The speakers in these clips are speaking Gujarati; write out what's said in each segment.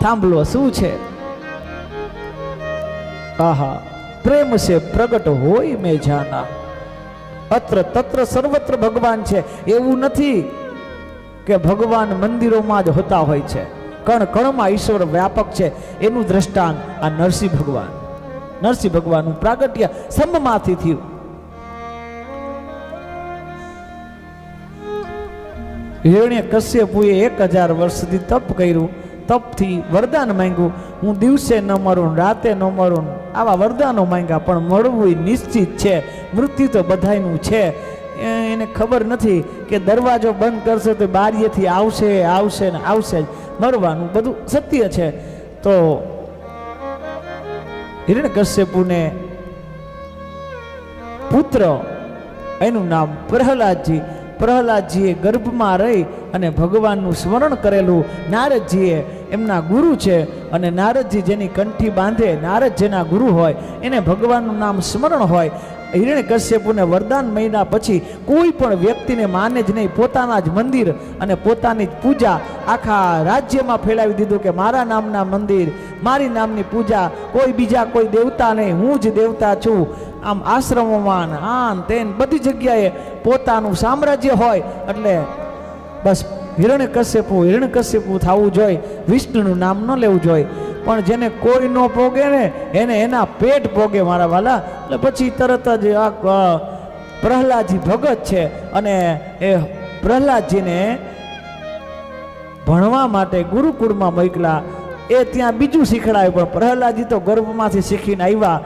થાંભલો શું છે? આહા, પ્રેમ છે પ્રગટ હોય મેં જાના અત્ર તત્ર સર્વત્ર ભગવાન છે. એવું નથી કે ભગવાન મંદિરોમાં જ હોતા હોય છે. કણ કણમાં ઈશ્વર વ્યાપક છે. એનું દ્રષ્ટાંત આ નરસિંહ ભગવાન. નરસિંહ ભગવાનનું પ્રાગટ્ય સમમાંથી થયું. હિરણ્ય કશ્યપુએ એક હજાર વર્ષ સુધી તપ કર્યું. તપથી વરદાન માંગ્યું. હું દિવસે ન મરું, રાતે ન મરું. આવા વરદાનો માંગ્યા, પણ મળવું એ નિશ્ચિત છે. મૃત્યુ તો બધાયનું છે. એને ખબર નથી કે દરવાજો બંધ કરશે તો બારીએથી આવશે આવશે ને આવશે જ. મરવાનું બધું સત્ય છે. તો હિરણ્યકશ્યપુને પુત્ર, એનું નામ પ્રહલાદજી પ્રહલાદજીએ ગર્ભમાં રહી અને ભગવાનનું સ્મરણ કરેલું. નારદજીએ એમના ગુરુ છે અને નારદજી જેની કંઠી બાંધે, નારદ જેના ગુરુ હોય, એને ભગવાનનું નામ સ્મરણ હોય. હિરણ્યકશ્યપુને વરદાન મહિના પછી કોઈ પણ વ્યક્તિને માને જ નહીં, પોતાના જ મંદિર અને પોતાની જ પૂજા આખા રાજ્યમાં ફેલાવી દીધું કે મારા નામના મંદિર, મારી નામની પૂજા, કોઈ બીજા કોઈ દેવતા નહીં, હું જ દેવતા છું. આમ આશ્રમોમાં આન તેન બધી જગ્યાએ પોતાનું સામ્રાજ્ય હોય એટલે બસ હિરણ્યકશ્યપુ હિરણ્યકશ્યપુ થવું જોઈએ, વિષ્ણુનું નામ ન લેવું જોઈએ. પણ જેને કોઈ ન પોગે ને, એને એના પેટ પોગે મારા વાલા. એટલે પછી તરત જ આ પ્રહલાદજી ભગત છે અને એ પ્રહલાદજીને ભણવા માટે ગુરુકુળમાં મોકલા. એ ત્યાં બીજું શીખડાયું, પણ પ્રહલાદજી તો ગર્ભમાંથી શીખીને આવ્યા.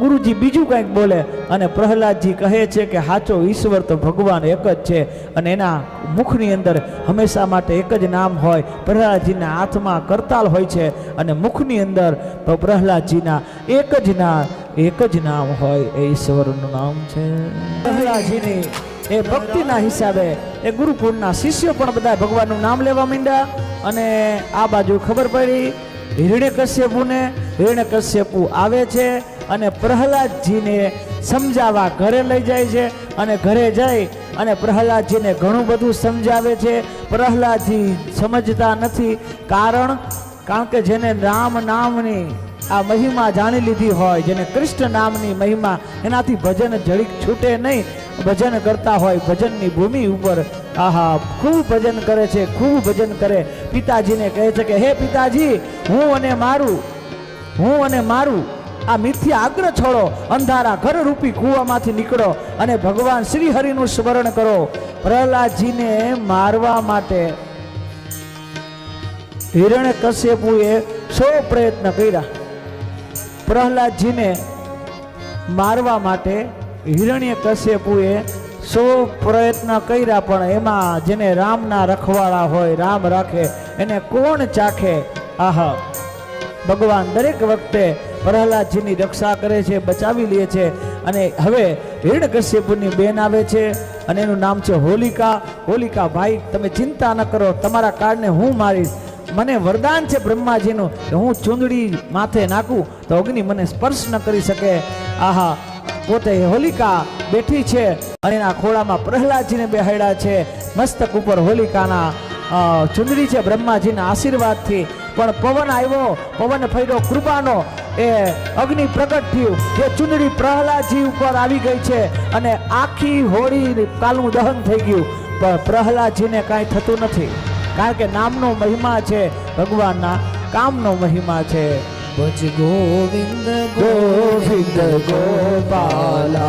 ગુરુજી બીજું કંઈક બોલે અને પ્રહલાદજી કહે છે કે સાચો ઈશ્વર તો ભગવાન એક જ છે અને એના મુખની અંદર હંમેશા માટે એક જ નામ હોય, પ્રહલાદજીના હાથમાં કરતાલ હોય છે અને મુખની અંદર તો પ્રહલાદજીના એક જ નામ એક જ નામ હોય, એ ઈશ્વરનું નામ છે. પ્રહલાદજીની એ ભક્તિના હિસાબે એ ગુરુકુળના શિષ્યો પણ બધા ભગવાનનું નામ લેવા માંડ્યા અને આ બાજુ ખબર પડી, હિરણ્યકશ્યપુને, હિરણ્યકશ્યપુ આવે છે અને પ્રહલાદજીને સમજાવવા ઘરે લઈ જાય છે અને ઘરે જઈ અને પ્રહલાદજીને ઘણું બધું સમજાવે છે. પ્રહલાદજી સમજતા નથી કારણ કારણ કે જેને રામ નામની આ મહિમા જાણી લીધી હોય, જેને કૃષ્ણ નામની મહિમા એનાથી ભજન જડીક છૂટે નહીં. ભજન કરતા હોય, ભજનની ભૂમિ ઉપર આહા, ખૂબ ભજન કરે છે, ખૂબ ભજન કરે. પિતાજીને કહે છે કે, હે પિતાજી, હું અને મારું, હું અને મારું આ મિથ્યા આગ્રહ છોડો. અંધારા ઘર રૂપી કૂવામાંથી નીકળો અને ભગવાન શ્રી હરિનું સ્મરણ કરો. પ્રહલાદજીને મારવા માટે હિરણ્ય કશ્યપુએ સો પ્રયત્ન કર્યા. પ્રહલાદજીને મારવા માટે હિરણ્ય કશ્યપુએ સો પ્રયત્ન કર્યા, પણ એમાં જેને રામના રખવાળા હોય, રામ રાખે, એને કોણ ચાખે? આહ, ભગવાન દરેક વખતે પ્રહલાદજીની રક્ષા કરે છે, બચાવી લે છે અને હવે હિરણ્યકશ્યપુની બેન આવે છે અને એનું નામ છે હોલિકા. હોલિકા, ભાઈ, તમે ચિંતા ન કરો, તમારા કાળને હું મારીશ. મને વરદાન છે બ્રહ્માજીનું કે હું ચૂંદડી માથે નાખું તો અગ્નિ મને સ્પર્શ ન કરી શકે. આહા, પોતે હોલિકા બેઠી છે અને એના ખોળામાં પ્રહલાદજીને બેહાડ્યા છે. મસ્તક ઉપર હોલિકાના ચુંદડી છે બ્રહ્માજીના આશીર્વાદથી. પણ પવન આવ્યો, પવન ફર્યો, કૃપાનો. એ અગ્નિ પ્રગટ થયું. જે ચુંદડી પ્રહલાદજી ઉપર આવી ગઈ છે અને આખી હોળી કાલનું દહન થઈ ગયું. પણ પ્રહલાદજીને કાંઈ થતું નથી. કારણ કે નામનો મહિમા છે ભગવાનના કામનો મહિમા છે. ભજ ગોવિંદ ગોવિંદ ગોપાલા.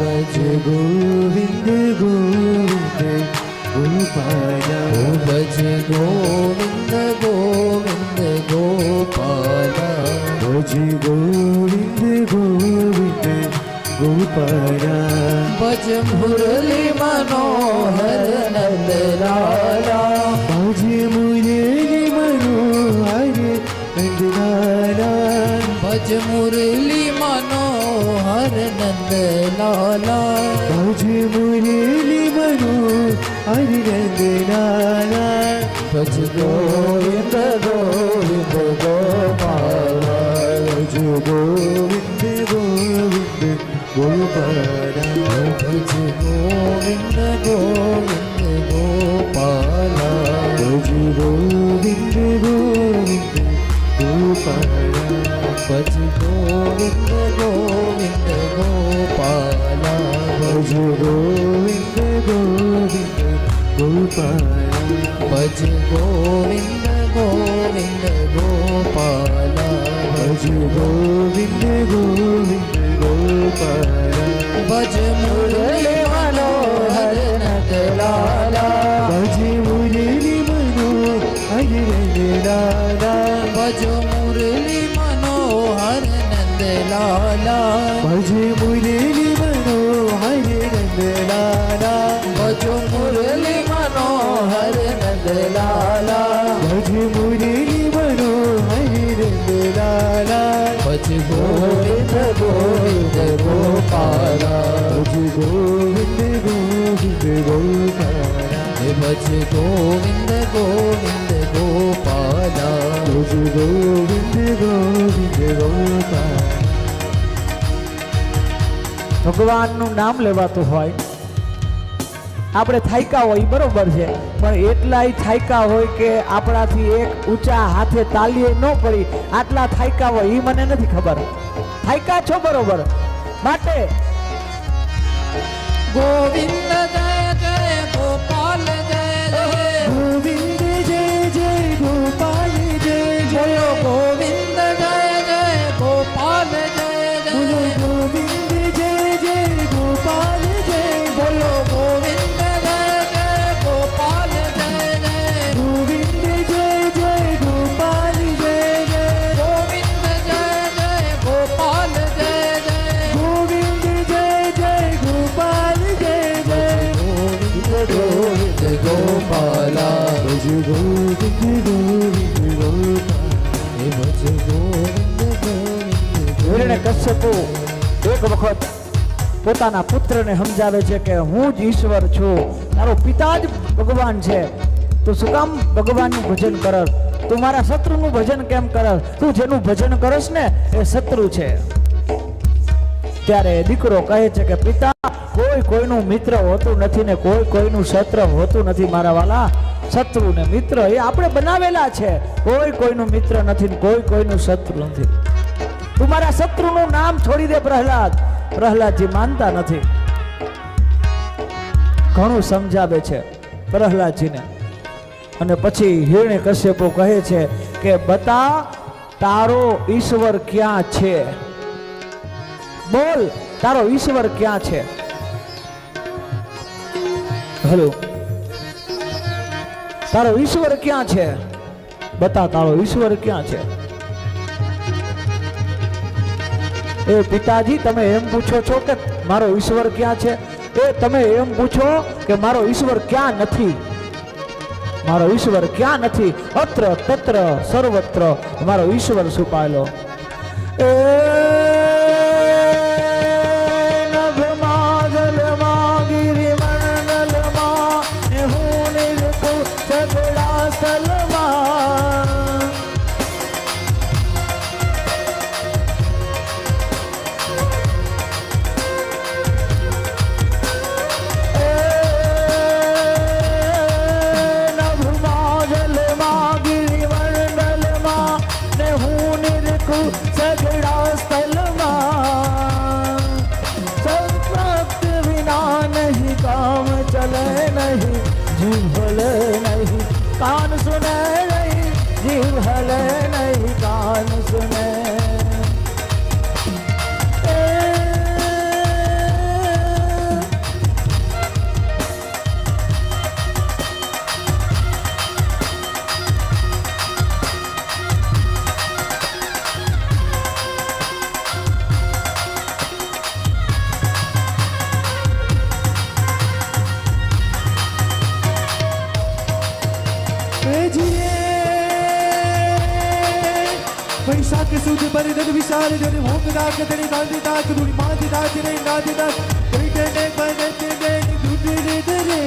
ભજ ગોવિંદ ગોવિંદ ગોપાલા મનોહર નંદલાલા ભજ મુરલી મનોહર નંદલાલા નાના ભજ ગોવિંદ ગોવિંદ ગોપાલા ભજ ગોવિંદ ગોવિંદ ગોપાલ ભજ ગોવિંદ ગોવિંદ ભજ ગોવિંદ ગોવિંદ ગોપાલા ભજ ગોવિંદ ગોવિંદ ગોપાલ ભજ ગોવિંદ ગોવિંદ ગોપાલા ભજ ગોવિંદ ગોવિંદ ગોપાલ ભજ મુરલી મનોહર નટલાલા ભજ મુરલી મનો હરિ દાદા ભજ મુરલી મનોહર નંદલાલા ભજ મુરલી મનો હરે નંદ લાલા ભજો મુરલી મનો હરે નંદ લાલા ભજે મુરલી મનો હરે નંદ લાલા ભજ ગોવિંદ ગોવિંદ ગોપાલા. ભજ ગોવિંદ ગોવિંદ ગોપાલા. ભજ ગોવિંદ ગોવિંદ ગોપાલા. ભજ ગોવિંદ ગોવિંદ ગોપાલ. ભગવાનનું નામ લેવાતું હોય. આપણે થાયકા હોય, બરોબર છે. પણ એટલાય થાયકા હોય કે આપણાથી એક ઊંચા હાથે તાલીએ ન પડી. આટલા થાયકા હોય એ મને નથી ખબર. થાયકા છો બરોબર. માટે ગોવિંદ હિરણ્ય કશ્યપુ એક વખત પોતાના પુત્રને સમજાવે છે કે હું જ ઈશ્વર છું. તારો પિતા જ ભગવાન છે. તું શું કામ ભગવાનનું ભજન કરસ? તું મારા શત્રુનું ભજન કેમ કરસ? તું જેનું ભજન કરસ ને એ શત્રુ છે. ત્યારે દીકરો કહે છે કે, પિતા, કોઈ કોઈનું મિત્ર હોતું નથી ને કોઈ કોઈનું શત્રુ હોતું નથી મારા વાલા. શત્રુ ને મિત્ર, એ આપણે બનાવેલા છે. કોઈ કોઈનું મિત્ર નથી ને કોઈ કોઈનું શત્રુ નથી. તું મારા શત્રુનું નામ છોડી દે પ્રહલાદ. પ્રહલાદજી માનતા નથી. ઘણું સમજાવે છે પ્રહલાદજીને. અને પછી હિરણ્ય કશ્યપો કહે છે કે, બતા, તારો ઈશ્વર ક્યાં છે? બોલ, તારો ઈશ્વર ક્યાં છે? હેલો. તારો ઈશ્વર ક્યાં છે? બતા, તારો ઈશ્વર ક્યાં છે? એ પિતાજી, તમે એમ પૂછો છો કે મારો ઈશ્વર ક્યાં છે? એ તમે એમ પૂછો કે મારો ઈશ્વર ક્યાં નથી? મારો ઈશ્વર ક્યાં નથી? અત્ર, તત્ર, સર્વત્ર મારો ઈશ્વર છુપાયેલો. એ જન ભોગ દાક તણી ગાંધી દાક દુડી માંધી દાક રે નાધી દાક પરિદને બનતે ને દુડી દરે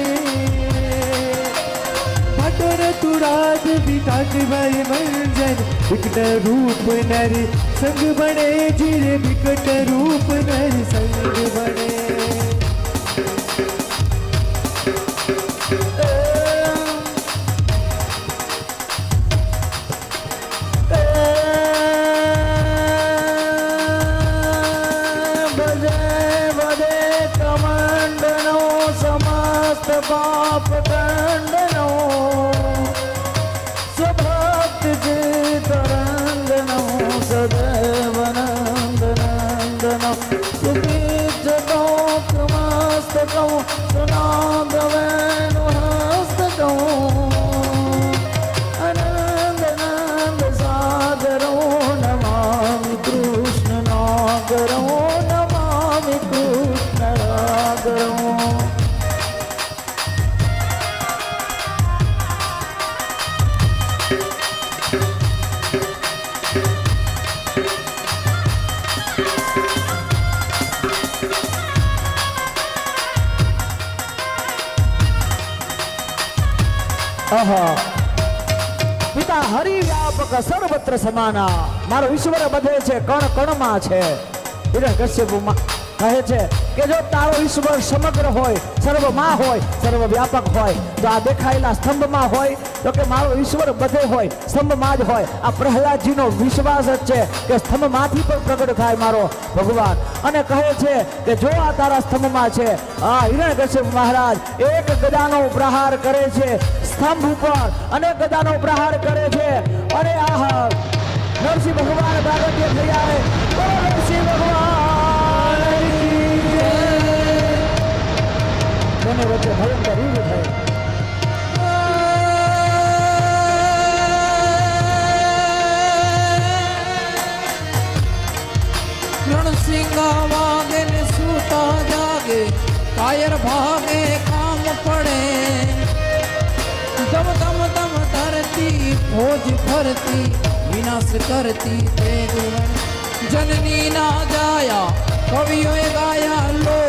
ભટોર તુરાજ વિકાટ ભાઈ મંજન. વિકટ રૂપ નર, સંગ બને જીરે, વિકટ રૂપ નર, સંગ બને ਬਾਪ ਡੰਡਨੋ સમાના. મારો ઈશ્વર બધે છે કણ કણમાં છે. હિરણ કશ્યપમાં કહે છે કે જો તારો ઈશ્વર સમગ્ર હોય, સર્વમાં હોય સર્વ વ્યાપક હોય, તો આ દેખાયેલા સ્તંભમાં હોય, તો કે મારો ઈશ્વર બધે હોય, સ્તંભમાં જ હોય. આ પ્રહલાદજીનો વિશ્વાસ જ છે કે સ્તંભમાંથી પણ પ્રગટ થાય મારો ભગવાન. અને કહે છે કે જો આ તારા સ્તંભમાં છે, આ હિરણ્યકશ્યપ મહારાજ એક ગદાનો પ્રહાર કરે છે, સ્તંભ ઉપર અને ગદાનો પ્રહાર કરે છે. અરે આહા! નરસિંહ ભગવાન પ્રાગટ્ય થઈ હે. બંને વચ્ચે ભયંકર યુદ્ધ થયું. રણસિંગા વાગે ને સૂતા જાગે, કાયર ભાગે કામ પડે. દમ દમ દમ ધરતી ફોજ ફરતી, વિનાશ કરતી તેજ. જનની ના જાયા, કવિઓએ ગાયા લો.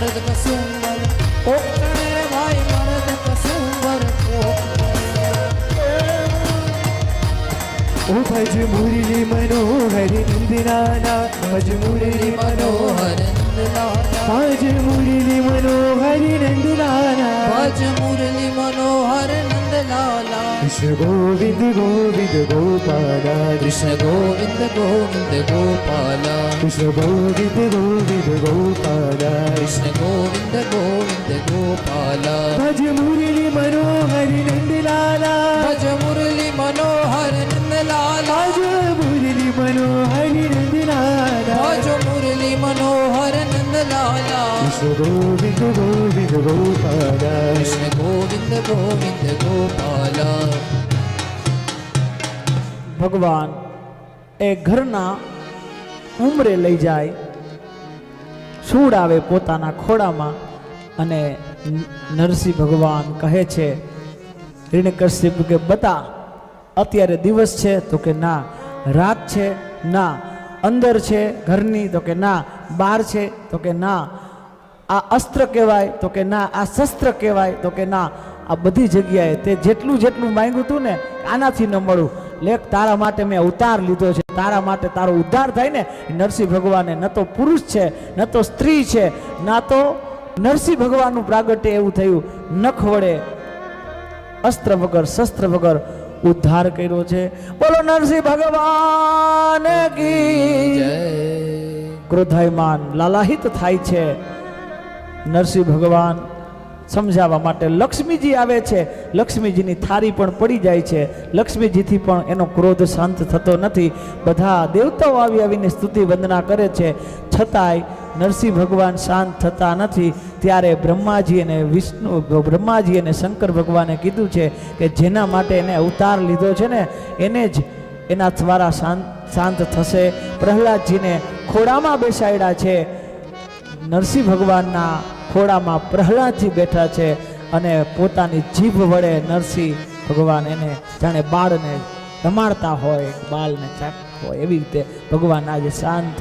મરદ કસુંબર કોક ચડે રે ભાઈ મરદ કસુંબર ઓ ભજ મુરલી મનોહર નંદનાના ભજ મુરલી મનોહર મનોહર ભજ મુરલી મનોહર નંદનાના. ભજ મુરલી મનોહર નંદલાલા કૃષ્ણ ગોવિંદ ગોવિંદ ગોપાલા કૃષ્ણ ગોવિંદ ગોવિંદ ગોપાલા કૃષ્ણ ગોવિંદ ગોવિંદ ગોપાલા કૃષ્ણ ગોવિંદ ગોવિંદ ગોપાલા ભજ મુરલી મનોહર નંદલાલા ભજ મુરલી મનોહર કૃષ્ણ ગોવિંદ ગોવિંદ ગોપાલા કૃષ્ણ ગોવિંદ ગોવિંદ ગોપાલા ભગવાન એ ઘરના ઉમરે લઈ જાય સુડાવે પોતાના ખોડામાં અને નરસિંહ ભગવાન કહે છે ઋણકશ્યપ કે બતા, અત્યારે દિવસ છે તો કે ના, રાત છે, ના, અંદર છે, ઘરની તો કે ના બહાર છે તો કે ના આ અસ્ત્ર કહેવાય તો કે ના આ શસ્ત્ર કહેવાય તો કે ના. આ બધી જગ્યાએ તે જેટલું જેટલું માંગ્યું હતું ને આનાથી ન મળું. લેખ તારા માટે મેં અવતાર લીધો છે. તારા માટે તારો ઉદ્ધાર થાય ને નરસિંહ ભગવાને ન તો પુરુષ છે ન તો સ્ત્રી છે ના તો નરસિંહ ભગવાનનું પ્રાગટ્ય એવું થયું. નખ વડે અસ્ત્ર વગર શસ્ત્ર વગર ઉદ્ધાર કર્યો છે. બોલો નરસિંહ ભગવાન કી ક્રોધાયમાન લાલાહિત થાય છે. નરસિંહ ભગવાન સમજાવવા માટે લક્ષ્મીજી આવે છે. લક્ષ્મીજીની થારી પણ પડી જાય છે. લક્ષ્મીજીથી પણ એનો ક્રોધ શાંત થતો નથી. બધા દેવતાઓ આવી આવીને સ્તુતિ વંદના કરે છે. છતાંય નરસિંહ ભગવાન શાંત થતા નથી. ત્યારે બ્રહ્માજી અને વિષ્ણુ, બ્રહ્માજી અને શંકર ભગવાને કીધું છે કે જેના માટે એને અવતાર લીધો છે ને, એને જ એના દ્વારા શાંત શાંત થશે. પ્રહલાદજીને ખોડામાં બેસાડ્યા છે. નરસિંહ ભગવાનના ખોડામાં પ્રહલાદજી બેઠા છે અને પોતાની જીભ વડે નરસિંહ ભગવાન એને જાણે બાળને રમાડતા હોય, બાળને ચાક હોય, એવી રીતે ભગવાન આજે શાંત